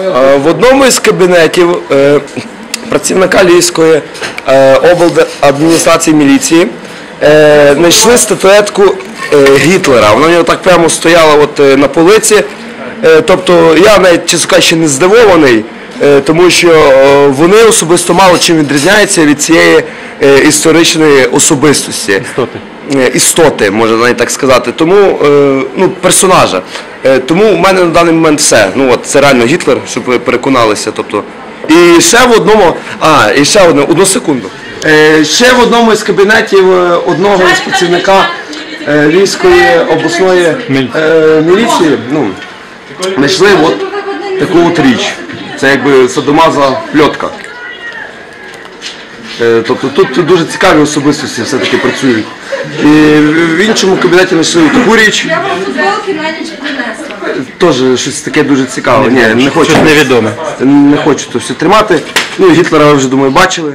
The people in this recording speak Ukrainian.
Е, В одному із кабінетів е, працівника Львівської облдержадміністрації обладміністрації міліції е, знайшли статуетку е, Гітлера. Вона в нього так прямо стояла от е, на полиці. Е, Тобто я навіть чесно кажучи, не здивований, е, тому що е, вони особисто мало чим відрізняються від цієї е, історичної особистості Істоти. е, істоти, можна навіть так сказати. Тому е, ну, персонажа. Е, Тому у мене на даний момент все. Ну от це реально Гітлер, щоб ви переконалися. Тобто. І ще в одному, а, і ще одну, одну секунду. Е, Ще в одному із кабінетів е, одного із працівника е, Львівської обласної е, міліції, ну, знайшли от таку от річ. Це якби садомаза пльотка. Е, Тобто тут дуже цікаві особистості все-таки працюють. І в іншому кабінеті знайшли таку річ, Я вам футболки на ніч принесла. теж щось таке дуже цікаве. Ні, не хочу. Щось невідоме. Не хочу то все тримати. Ну і Гітлера ви вже думаю бачили.